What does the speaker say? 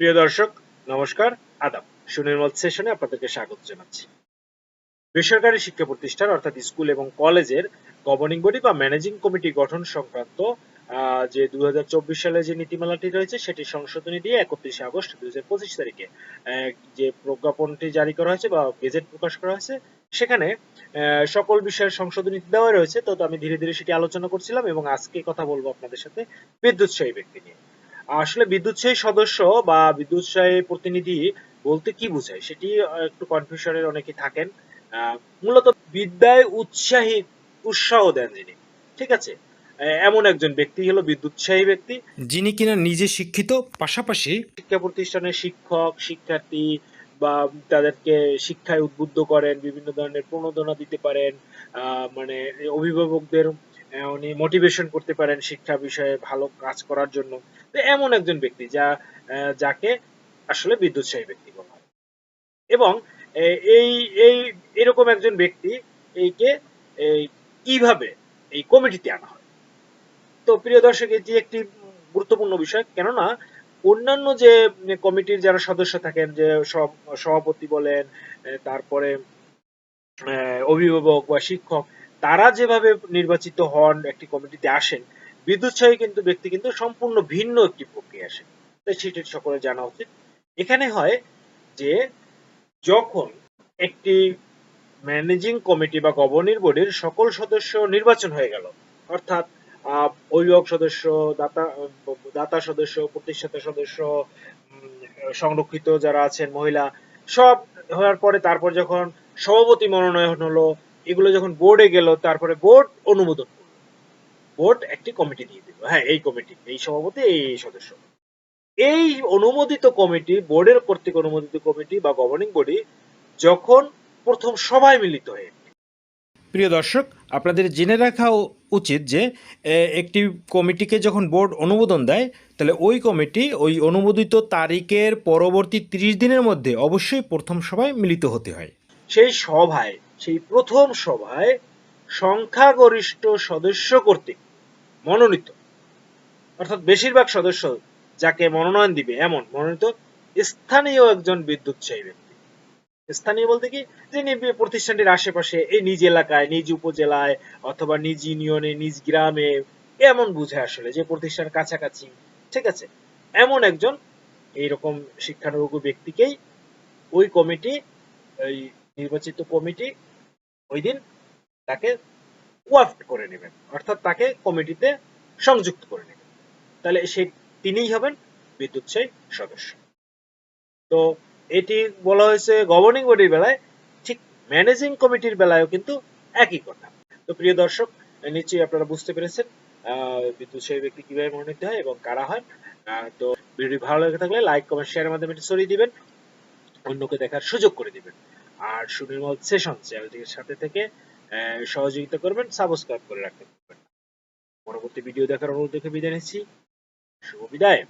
প্রিয় দর্শক, নমস্কার, আদাব। সুনির্মল সেশনে আপনাদেরকে স্বাগত জানাচ্ছি। বেসরকারি শিক্ষা প্রতিষ্ঠান, অর্থাৎ স্কুল এবং কলেজের গভর্নিং বডি বা ম্যানেজিং কমিটি গঠন সংক্রান্ত যে দু সালে যে নীতিমালাটি রয়েছে, সেটি সংশোধনী দিয়ে একত্রিশে আগস্ট দুই হাজার পঁচিশ তারিখে যে প্রজ্ঞাপনটি জারি করা হয়েছে বা গেজেট প্রকাশ করা হয়েছে, সেখানে সকল বিষয়ের সংশোধনী দেওয়া রয়েছে। তো আমি ধীরে ধীরে সেটি আলোচনা করছিলাম এবং আজকে কথা বলব আপনাদের সাথে বিদ্যুৎসাহী ব্যক্তি নিয়ে। আসলে বিদ্যুৎসাহী সদস্য বা বিদ্যুৎসাহী প্রতিনিধি বলতে কি বোঝায়? সেটি একটু কনফিউশনের অনেকে থাকেন। মূলত বিদ্যায় উৎসাহী উৎসাহ দেন যিনি। ঠিক আছে? এমন একজন ব্যক্তি হলো বিদ্যুৎসাহী ব্যক্তি। যিনি কিনা নিজে শিক্ষিত পাশাপাশি শিক্ষা প্রতিষ্ঠানের শিক্ষক শিক্ষার্থী বা তাদেরকে শিক্ষায় উদ্বুদ্ধ করেন বিভিন্ন ধরনের প্রণোদনা দিতে পারেন। আহ, মানে অভিভাবকদের উনি মোটিভেশন করতে পারেন শিক্ষা বিষয়ে ভালো কাজ করার জন্য। তো এমন একজন ব্যক্তি যা যাকে আসলে বিদ্যুৎসাহী ব্যক্তি বলা হয়। এবং এই এই, এরকম একজন ব্যক্তি, এইকে, এই, কীভাবে এই কমিটিতে আনা হয়? তো প্রিয় দর্শক, এটি একটি গুরুত্বপূর্ণ বিষয়। কেননা, অন্যান্য যে কমিটির যারা সদস্য থাকেন, যে সভাপতি বলেন তারপরে অভিভাবক বা শিক্ষক তারা যেভাবে নির্বাচিত হন, একটি কমিটিতে আসেন, বিদ্যুৎসাহী কিন্তু ব্যক্তি কিন্তু সম্পূর্ণ ভিন্ন একটি প্রক্রিয়া আসে তাই সেটি সকলে জানা উচিত। এখানে হয় যে যখন একটি ম্যানেজিং কমিটি বা গভর্নিং বডির সকল সদস্য নির্বাচন হয়ে গেল, অর্থাৎ অভিভাবক সদস্য, দাতা দাতা সদস্য, প্রতিষ্ঠাতা সদস্য সংরক্ষিত যারা আছেন মহিলা, সব হওয়ার পরে তারপর যখন সভাপতি মনোনয়ন হলো এগুলো যখন বোর্ডে গেল তারপরে বোর্ড অনুমোদন। বোর্ড একটি কমিটি দিয়ে দিল। হ্যাঁ এই কমিটি এই সভাপতি এই সদস্য। এই অনুমোদিত কমিটি বোর্ডের কর্তৃক অনুমোদিত কমিটি বা গভর্নিং বডি যখন প্রথম সভায় মিলিত হয়ে প্রিয় দর্শক আপনাদের জেনে রাখা উচিত যে একটি কমিটিকে যখন বোর্ড অনুমোদন দেয় তাহলে ওই কমিটি ওই অনুমোদিত তারিখের পরবর্তী ত্রিশ দিনের মধ্যে অবশ্যই প্রথম সভায় মিলিত হতে হয়। সেই সভায় সেই প্রথম সভায় সংখ্যাগরিষ্ঠ সদস্য কর্তৃক মনোনীত। অর্থাৎ বেশিরভাগ সদস্য যাকে মনোনয়ন দিবে, এমন মনোনীত স্থানীয় একজন বিদ্যুৎসাহী ব্যক্তি। স্থানীয় বলতে কি? যিনি প্রতিষ্ঠানটির আশেপাশে, এই নিজ এলাকায়, নিজ উপজেলায়, অথবা নিজ ইউনিয়নে, নিজ গ্রামে, এমন বুঝে আসলে যে প্রতিষ্ঠান কাছাকাছি। ঠিক আছে? এমন একজন এইরকম শিক্ষানুরোগ্য ব্যক্তিকেই ওই কমিটি নির্বাচিত কমিটি ওই দিন তাকে ওয়াফট করে নেবেন। অর্থাৎ তাকে কমিটিতে সংযুক্ত করে নেবেন। তাহলে সে তিনিই হবেন বিদ্যুৎসাহী সদস্য। তো এটি বলা হয়েছে গভর্নিং বডির বেলায় ঠিক ম্যানেজিং কমিটির বেলায়ও কিন্তু একই কথা। তো প্রিয় দর্শক নিশ্চয়ই আপনারা বুঝতে পেরেছেন আহ, বিদ্যুৎসাহী ব্যক্তি কীভাবে মনোনীত হয় এবং কারা হয় তো ভিডিও ভালো লেগে থাকলে লাইক কমেন্ট শেয়ারের মাধ্যমে ছড়িয়ে দিবেন। অন্যকে দেখার সুযোগ করে দিবেন। আর সুনির্মল সেশন চ্যানেলটির সাথে থেকে সহযোগিতা করবেন, সাবস্ক্রাইব করে রাখতে পারবেন পরবর্তী ভিডিও দেখার অনুরোধ দেখে বিদায় নিচ্ছি। শুভ বিদায়।